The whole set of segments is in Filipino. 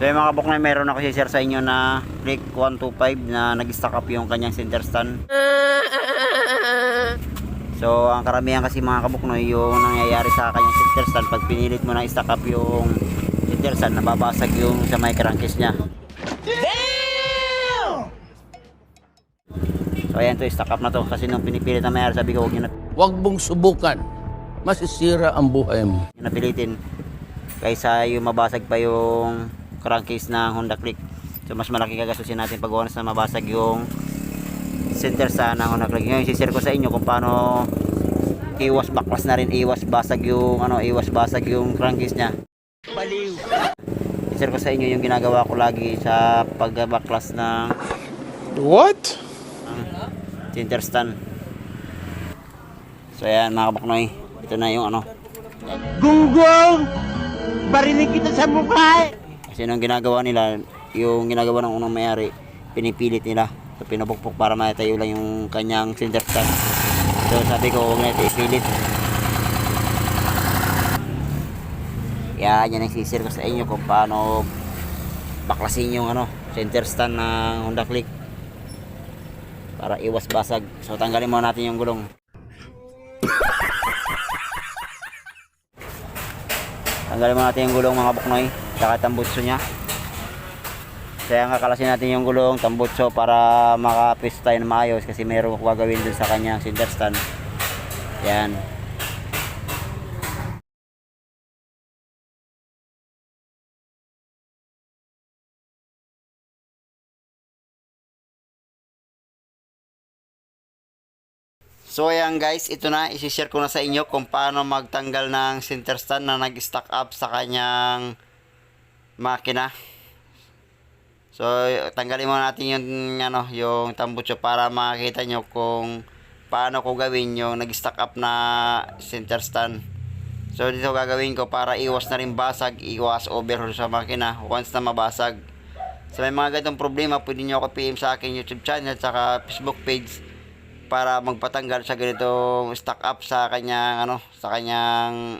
So yung mga kabuknoy, meron ako si share sa inyo na Click 125 na nag-stack up yung kanyang center stand. So ang karamihan kasi mga kabuknoy, yung nangyayari sa kanyang center stand, pag pinilit mo na i-stack up yung center stand, nababasag yung sa may crankcase niya. So ayan to, stack up na to. Kasi nung pinipilit na mayari, sabi ko huwag nyo na Huwag mong subukan. Masisira ang buhay mo. napilitin kaysa yung mabasag pa yung crankcase ng Honda Click so mas malaki gagastusin natin pag once na mabasag yung center sa ng Honda Click ngayon sisir ko sa inyo kung paano iwas baklas na rin iwas basag yung ano iwas basag yung crankcase nya baliw sisir ko sa inyo yung ginagawa ko lagi sa pagbaklas ng What? center stand so ayan mga kabaknoy ito na yung ano Gunggong! Barinig kita sa mukha eh! Kasi nung ginagawa nila, yung ginagawa ng unang mayari, pinipilit nila. So, pinabukpok para matayo lang yung kanyang center stand. So sabi ko, huwag natin ipilit. Yan, yan ang sisir ko sa inyo kung paano baklasin yung ano, center stand ng Honda Click. Para iwas basag. So tanggalin muna natin yung gulong. Tanggalin muna natin yung gulong mga buknoy. Tsaka tambutso niya. Kaya nga kalasin natin yung gulong, tambutso para makapis tayo na maayos kasi ako gagawin dun sa kanyang center stand. Yan. So ayan guys, ito na, isi-share ko na sa inyo kung paano magtanggal ng center stand na nag-stack up sa kanyang makina. So tanggalin muna natin yung ano, yung tambutso para makita nyo kung paano ko gawin yung nag-stack up na center stand. So dito gagawin ko para iwas na rin basag, iwas overhaul sa makina once na mabasag. So may mga ganitong problema, pwede nyo ako PM sa akin YouTube channel at saka Facebook page para magpatanggal sa ganitong stock up sa kanyang ano sa kanyang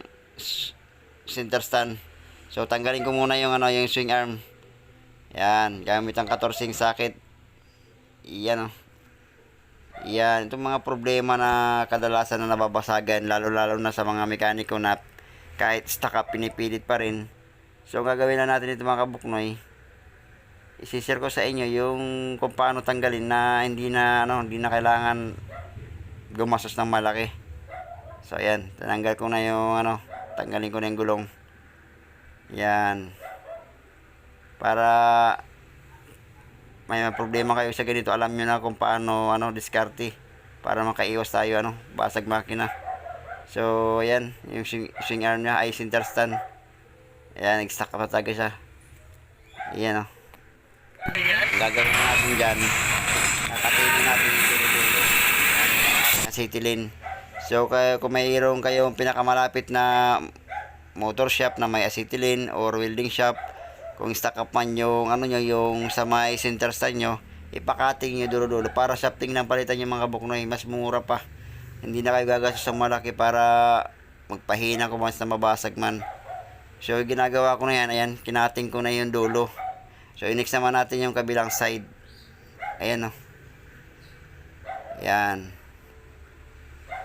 center stand. So tanggalin ko muna yung ano yung swing arm. Yan, gamit ang 14 socket. Yan oh. Yan, itong mga problema na kadalasan na nababasagan lalo-lalo na sa mga mekaniko na kahit stock up pinipilit pa rin. So gagawin na natin ito mga kabuknoy isishare ko sa inyo yung kung paano tanggalin na hindi na ano hindi na kailangan gumastos ng malaki so ayan tinanggal ko na yung ano tanggalin ko na yung gulong yan. Para may problema kayo sa ganito alam nyo na kung paano ano diskarte para makaiwas tayo ano basag makina. So ayan yung swing, arm niya ay center stand. Ayan nag-stack pa talaga siya. Ayan oh. Ang gagawin natin dyan, kakatinin natin yung dulo-dulo. Acetylen. So, kaya, kung mayroon kayong pinakamalapit na motor shop na may acetylen or welding shop, kung stock up man yung, ano nyo, yung sa may center stand nyo, ipakating nyo dulo-dulo para shafting lang palitan yung mga buknoy, mas mura pa. Hindi na kayo gagastos ng malaki para magpahina kung once na mabasag man. So, ginagawa ko na yan, ayan, kinating ko na yung dulo. So, i-next naman natin yung kabilang side. Ayan, oh. Ayan.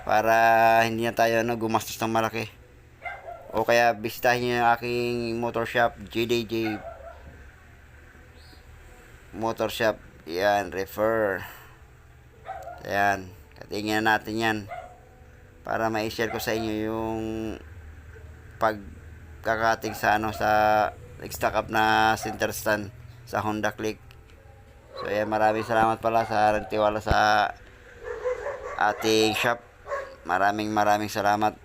Para hindi na tayo no, gumastos ng malaki. O kaya, bisitahin nyo yung aking motor shop, JDJ Motor Shop. Ayan, refer. Ayan. Katingin na natin yan. Para ma-share ko sa inyo yung pagkakating sa ano sa stock up na center stand sa Honda Click. So ayan, maraming salamat pala sa nagtiwala sa ating shop. Maraming maraming salamat.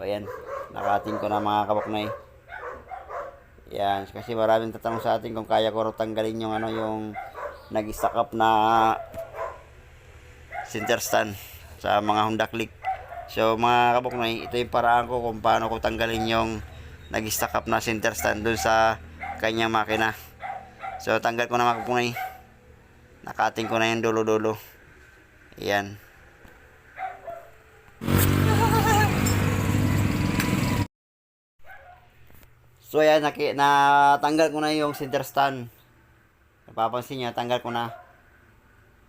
Ayan, nakating ko na mga kabaknay. Yan, kasi maraming tatanong sa atin kung kaya ko tanggalin yung ano yung nag-stack up na center stand sa mga Honda Click. So mga kabuknoy, ito yung paraan ko kung paano ko tanggalin yung nag-stack up na center stand dun sa kanyang makina. So tanggal ko na mga kabuknoy. Nakating ko na yung dulo-dulo. Ayan. So ayan, naki, natanggal ko na yung center stand. Napapansin nyo, tanggal ko na.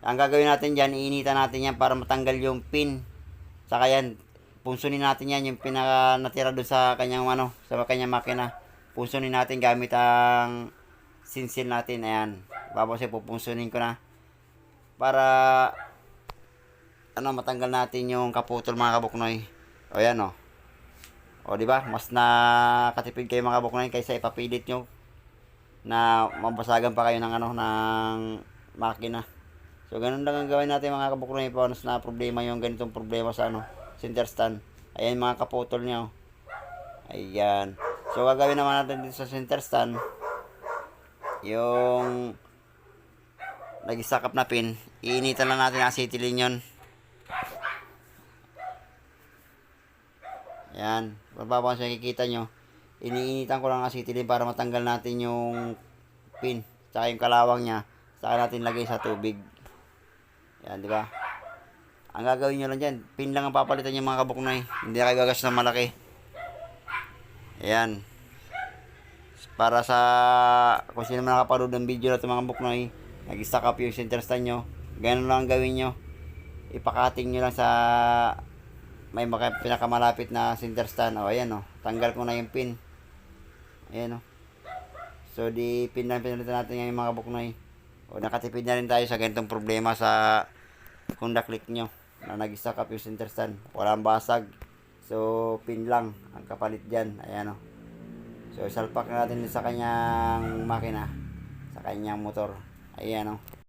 Ang gagawin natin dyan, iinitan natin yan para matanggal yung pin. Saka yan, punsunin natin yan, yung pinaka natira doon sa kanyang ano, sa kanyang makina. Punsunin natin gamit ang sinsil natin, ayan. Tapos pupunsunin ko na. Para, ano, matanggal natin yung kaputol mga kabuknoy. O yan o. O di ba? Mas nakatipid kayo mga kabuknoy kaysa ipapilit nyo na mabasagan pa kayo ng ano ng makina. So ganun lang ang gawin natin mga kabuknoy pa na problema yung ganitong problema sa ano center stand. Ayan mga kaputol niya. oh. Ayan. So gagawin naman natin dito sa center stand yung nag-stack up na pin, iinitan lang natin ang acetylene yun. Yan. Bababa sa nakikita nyo. Iniinitan ko lang ang acetylene para matanggal natin yung pin. Tsaka yung kalawang niya. Saka natin lagay sa tubig. Yan, di ba? Ang gagawin nyo lang dyan, pin lang ang papalitan yung mga kabuknoy. Hindi na kayo ng malaki. Ayan. Para sa, kung sino man nakapanood ng video na ito mga buknoy, nag-stack up yung center stand nyo. Ganun lang ang gawin nyo. Ipakating nyo lang sa may maka, pinakamalapit na center stand. O, ayan o. Tanggal ko na yung pin. Ayan o. So, di pin lang pinalitan natin yung mga buknoy. O, nakatipid na rin tayo sa ganitong problema sa kung na-click nyo na nag-stack up yung center stand. Walang basag. So, pin lang ang kapalit dyan. Ayan o. So, salpak na natin sa kanyang makina. Sa kanyang motor. Ayan o.